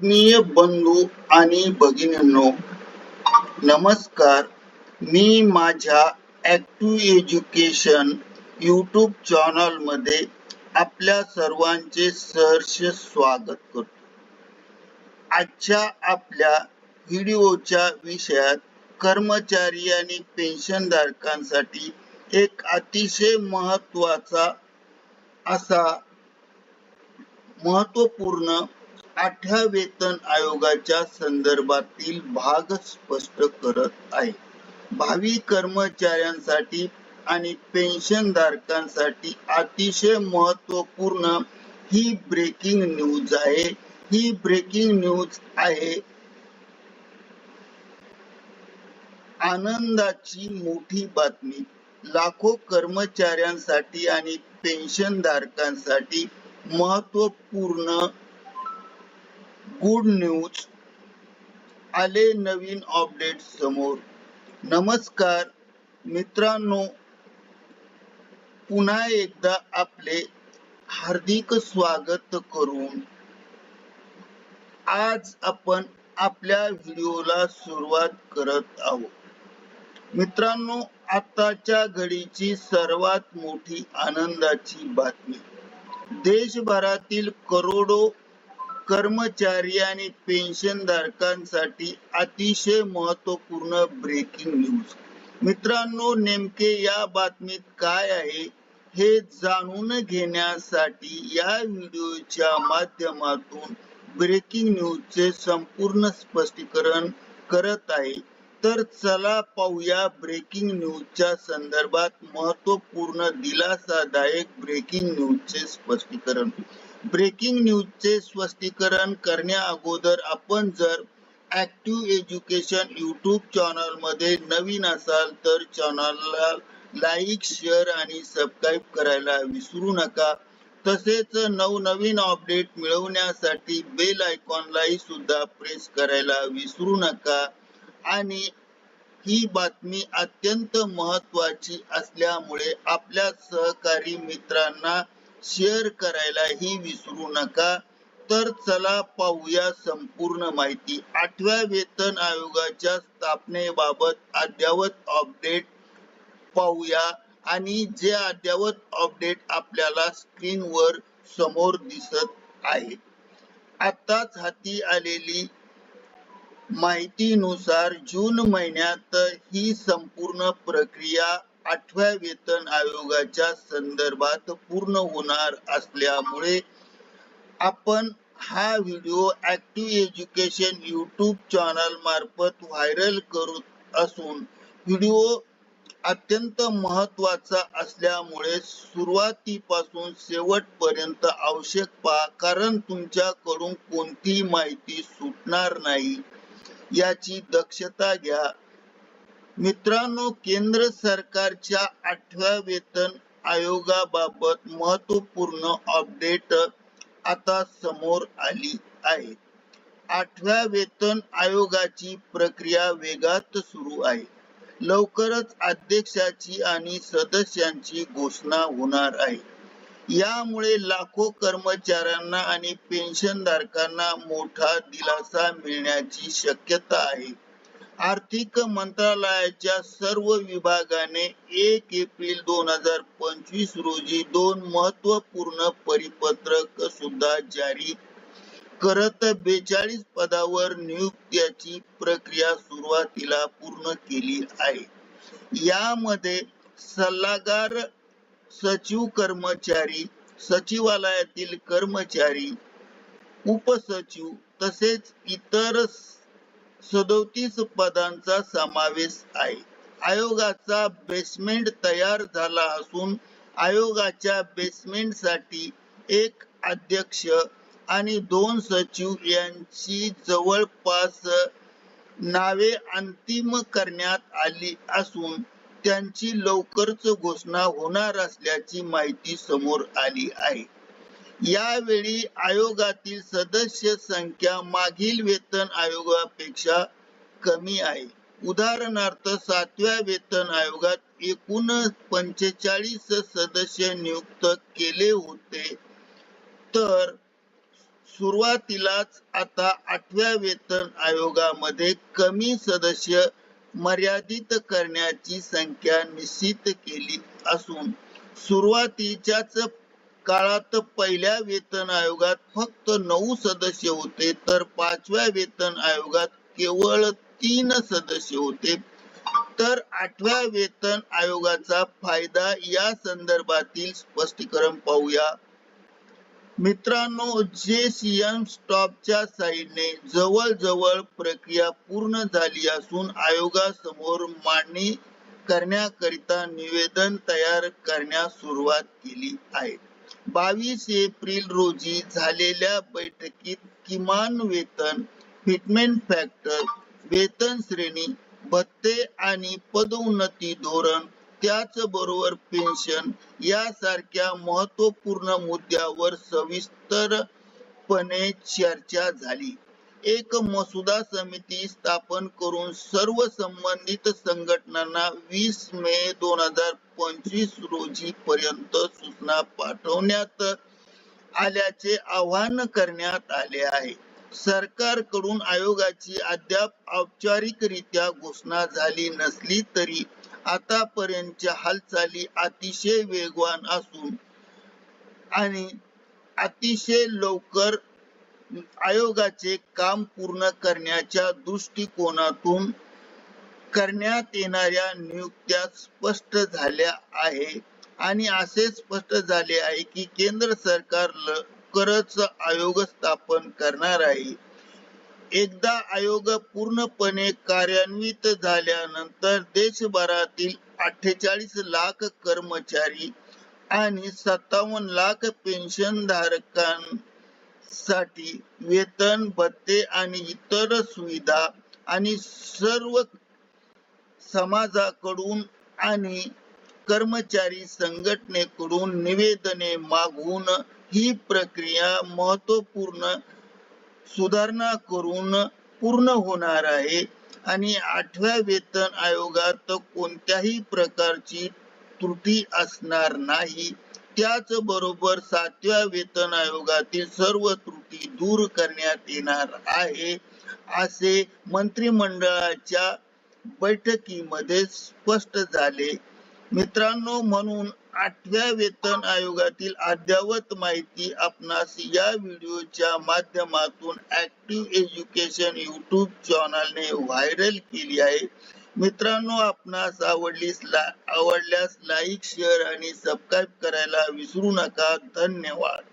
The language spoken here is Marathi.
आत्मीय बंधू आणि भगिनींनो नमस्कार. मी माझ्या ॲक्टिव्ह एज्युकेशन यूट्यूब चॅनलमध्ये आपल्या सर्वांचे सहर्ष स्वागत करतो. आजच्या आपल्या व्हिडिओच्या विषयात कर्मचारी आणि पेन्शनधारकांसाठी एक अतिशय महत्त्वाचा असा महत्त्वपूर्ण आठव्या वेतन आयोगाच्या संदर्भातील भाग स्पष्ट करत आहे. भावी कर्मचाऱ्यांसाठी आणि पेन्शन धारकांसाठी अतिशय महत्त्वपूर्ण ही ब्रेकिंग न्यूज आहे. ही ब्रेकिंग न्यूज आहे. आनंदाची मोठी बातमी. लाखो कर्मचाऱ्यांसाठी आणि पेन्शन धारकांसाठी महत्त्वपूर्ण गुड न्यूज आले नवीन अपडेट समोर. नमस्कार. मित्रांनो पुन्हा एकदा आपले हार्दिक स्वागत करून आज आपण आपल्या व्हिडिओला सुरुवात करत आहोत. मित्रांनो आताच्या घडीची सर्वात मोठी आनंदाची बातमी. देशभरातील करोडो कर्मचारी आणि पेन्शनधारकांसाठी अतिशय महत्त्वपूर्ण ब्रेकिंग न्यूज मित्रांनो नेमके या बातमीत काय आहे हे जाणून घेण्यासाठी या व्हिडिओच्या माध्यमातून ब्रेकिंग न्यूजचे संपूर्ण स्पष्टीकरण करत आहे. तर चला पाहूया ब्रेकिंग न्यूजच्या संदर्भात महत्त्वपूर्ण दिलासादायक ब्रेकिंग न्यूजचे स्पष्टीकरण. ब्रेकिंग न्यूजचे स्पष्टीकरण करण्या अगोदर आपण जर ऍक्टिव्ह एज्युकेशन युट्यूब चॅनलमध्ये नवीन असाल तर चॅनलला लाईक शेअर आणि सबस्क्राईब करायला विसरू नका. तसेच नवनवीन अपडेट मिळवण्यासाठी बेल आयकॉनलाही सुद्धा प्रेस करायला विसरू नका. आणि ही बातमी अत्यंत महत्वाची असल्यामुळे आपल्या सहकारी मित्रांना शेअर करायलाही विसरू नका. तर चला पाहूया संपूर्ण माहिती. आठव्या वेतन आयोगाच्या स्थापनेबाबत अद्ययावत अपडेट पाहूया. आणि जे अद्ययावत अपडेट आपल्याला स्क्रीनवर समोर दिसत आहे. आताच हाती आलेली माहितीनुसार जून महिन्यात ही संपूर्ण प्रक्रिया आठव्या वेतन आयोगाच्या संदर्भात पूर्ण होणार असल्यामुळे आपण हा video active education YouTube channel मार्फत व्हायरल करत असून व्हिडिओ अत्यंत महत्त्वाचा असल्यामुळे सुरुवातीपासून शेवटपर्यंत आवश्यक पहा कारण तुमच्याकडून कोणतीही माहिती सुटणार नाही. याची दक्षता घ्या. मित्रांनो केंद्र सरकारच्या आठव्या वेतन आयोगाबाबत महत्त्वपूर्ण अपडेट आता समोर आली आहे. आठव्या वेतन आयोगाची प्रक्रिया वेगात सुरू आहे. लवकरच अध्यक्षाची आणि सदस्यांची घोषणा होणार आहे. यामुळे लाखो कर्मचाऱ्यांना आणि पेन्शनधारकांना मोठा दिलासा मिळण्याची शक्यता आहे. आर्थिक मंत्रालयाच्या सर्व विभागाने एक एप्रिल दोन हजार पंचवीस रोजी दोन महत्त्वपूर्ण परिपत्रक सुद्धा जारी करत बेचाळीस पदावर नियुक्त्याची प्रक्रिया सुरुवातीला पूर्ण केली आहे. यामध्ये सल्लागार सचिव कर्मचारी सचिवालयातील कर्मचारी उपसचिव तसेच इतर सदोतीस पदांचा समावेश आहे. आयोगाचा बेसमेंट तयार झाला असून आयोगाच्या बेसमेंटसाठी एक अध्यक्ष आणि दोन सचिव यांची जवळपास नावे अंतिम करण्यात आली असून त्यांची लवकरच घोषणा होणार असल्याची माहिती समोर आली आहे. यावेळी आयोगातील सदस्य संख्या मागील वेतन आयोगापेक्षा कमी आहे. उदाहरणार्थ सातव्या वेतन आयोगात एकूण पंचेचाळीस सदस्य नियुक्त केले होते. तर सुरुवातीलाच आता आठव्या वेतन आयोगामध्ये कमी सदस्य मर्यादित करण्याची संख्या निश्चित केली असून सुरुवातीच्याच काळात पहिल्या वेतन आयोगात फक्त नऊ सदस्य होते तर पाचव्या वेतन आयोगात केवळ तीन सदस्य होते. तर आठव्या वेतन आयोगाचा फायदा या संदर्भातील स्पष्टीकरण पाहूया. मित्रांनो जे जेसीएम स्टॉपच्या साईडने जवळजवळ प्रक्रिया पूर्ण झाली असून आयोगासमोर मांडणी करण्याकरिता निवेदन तयार करण्यास सुरुवात केली आहे. बावीस एप्रिल रोजी झालेल्या बैठकीत किमान वेतन फिटमेंट फॅक्टर वेतन श्रेणी भत्ते आणि पदोन्नती धोरण त्याचबरोबर पेन्शन यासारख्या महत्त्वपूर्ण मुद्द्यावर सविस्तरपणे चर्चा झाली. एक मसुदा समिती स्थापन करून सर्व संबंधित संघटनांना वीस मे दोन हजार पंचवीस रोजी पर्यंत सूचना पाठवण्यात आल्याचे आवाहन करण्यात आले आहे. सरकारकडून आयोगाची अद्याप औपचारिकरित्या घोषणा झाली नसली तरी आतापर्यंतच्या हालचाली अतिशय वेगवान असून आणि अतिशय लवकर आयोगाचे काम पूर्ण करण्याच्या दृष्टिकोनातून करण्यात येणाऱ्या नियुक्त्या स्पष्ट झाल्या आहे. आणि असे स्पष्ट झाले आहे की केंद्र सरकार लवकरच आयोग स्थापन करणार आहे. एकदा आयोग पूर्णपणे कार्यान्वित झाल्यानंतर देशभरातील अठ्ठेचाळीस लाख कर्मचारी आणि सत्तावन्न लाख पेन्शन साठी वेतन भत्ते आणि इतर सुविधा आणि सर्व समाजाकडून आणि कर्मचारी संघटनेकडून निवेदने मागून ही प्रक्रिया महत्त्वपूर्ण सुधारणा करून पूर्ण होणार आहे. आणि आठव्या वेतन आयोगात कोणत्याही प्रकारची त्रुटी असणार नाही. त्याच बरोबर सातव्या वेतन आयोगातील सर्व त्रुटी दूर करण्यात येणार आहे असे मंत्रिमंडळाच्या बैठकीमध्ये स्पष्ट झाले. मित्रांनो म्हणून आठव्या वेतन आयोगातील अद्यावत माहिती आपणास या व्हिडिओच्या माध्यमातून ऍक्टिव्ह एज्युकेशन युट्यूब चॅनलने व्हायरल केली आहे. मित्रांनो आपणास आवडलीस ला आवडल्यास लाईक शेअर आणि सबस्क्राईब करायला विसरू नका. धन्यवाद.